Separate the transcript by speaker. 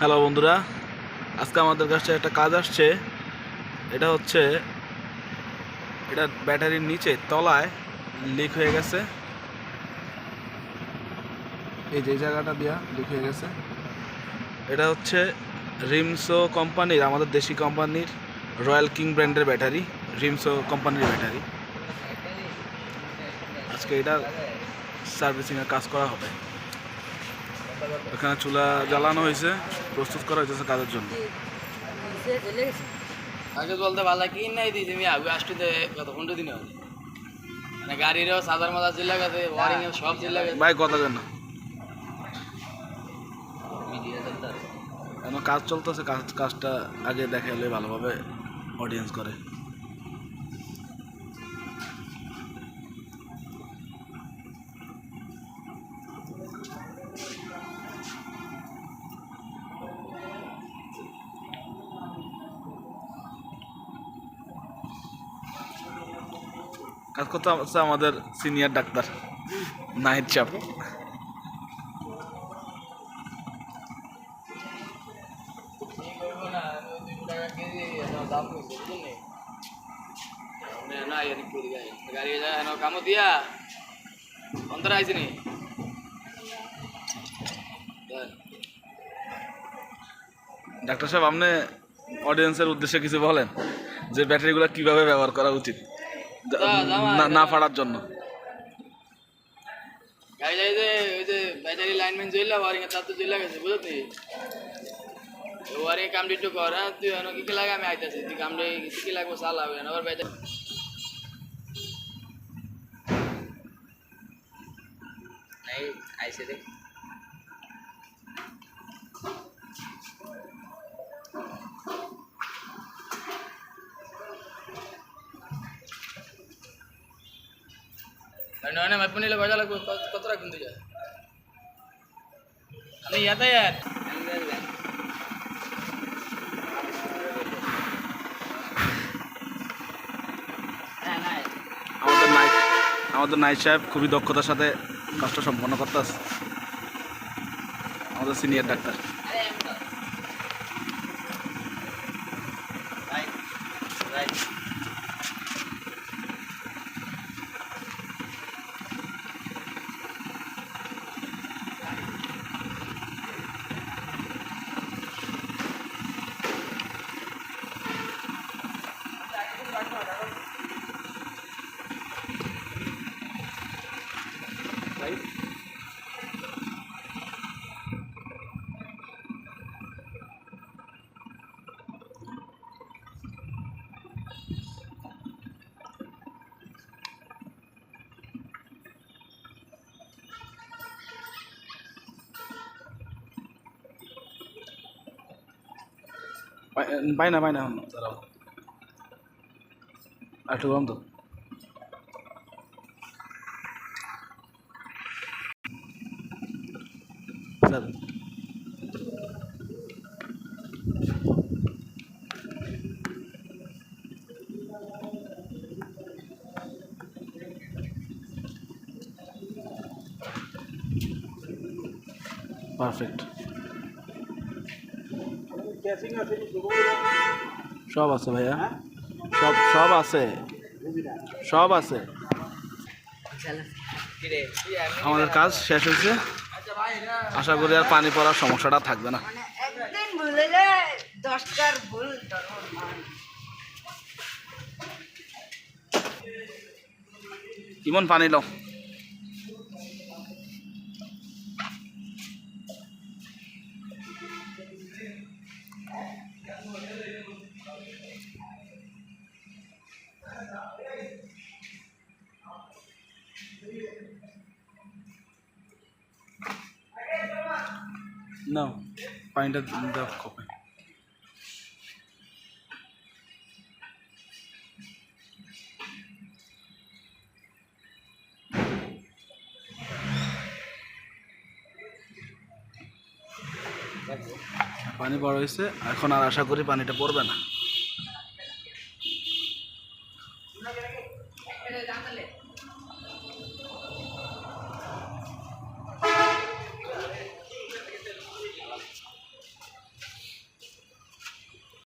Speaker 1: Hello বন্ধুরা, আজকে আমাদের কাছে একটা কাজ আসছে। এটা হচ্ছে, এটা ব্যাটারির নিচে তলায় লিক হয়ে গেছে। এই যে জায়গাটা দিয়া লিক হয়ে গেছে। এটা হচ্ছে রিমসো কোম্পানির, আমাদের দেশি কোম্পানির রয়্যাল কিং ব্র্যান্ডের ব্যাটারি, রিমসো কোম্পানির ব্যাটারি। আজকে এটা সার্ভিসিংয়ের কাজ করা হবে। এখানে চুলা জ্বালানো হয়েছে প্রস্তুত করা হয়েছে কাজের জন্য।
Speaker 2: আগে বলতে ভালো কি নাই দিয়েছি আমি আগে আসতে কত পনেরো দিন হবে। মানে গাড়িরও সাদার মাদার জিল্লা গেছে ওয়ারিং সব জিল্লা গেছে।
Speaker 1: ভাই কথা কেন? কাজ চলতেছে কাজ কাজটা আগে দেখালে ভালোভাবে অডিয়েন্স করে। কাজ করতে হচ্ছে আমাদের সিনিয়র ডাক্তার, নাহিদ চাপ
Speaker 2: দিয়া
Speaker 1: ডাক্তার সাহেব, আপনি অডিয়েন্সের উদ্দেশ্যে কিছু বলেন যে ব্যাটারিগুলো কীভাবে ব্যবহার করা উচিত? না- না ফাড়ার জন্য।
Speaker 2: গাড়ি যাই যে ওই যে ব্যাটারি লাইনম্যান জইলা ওয়ারিং তার তো জইলা গেছে বুঝলি? ওয়ারিং কামটি একটু কর হ্যাঁ তুই এনে কি কি লাগে আমি আইতাছি। তুই কামটি কি কি লাগবো চাল আবার ব্যাটারি আইসে দেখ নয় মাপ নিলে কয়টা লাগবে কত- রাখুন তুই আমি ইয়াতায়াত
Speaker 1: আমাদের নাইট আমাদের নাইট সাহেব খুবই দক্ষতার সাথে কাজটা সম্পন্ন করতেছে। আমাদের সিনিয়র ডাক্তার। পাই- পাই না পাই না এখন। দাঁড়াও আর একটু গরম তো। স্যার। পারফেক্ট। সব আছে ভাইয়া। সব সব আছে। সব আছে। আমাদের কাজ শেষ হয়েছে। আশা করি আর পানি পড়ার সমস্যাটা থাকবে না।
Speaker 3: মানে
Speaker 1: ইমন পানি লো না পানিটা দেওয়া কপে পানি বড় হয়েছে এখন আর আশা করি পানিটা পড়বে না।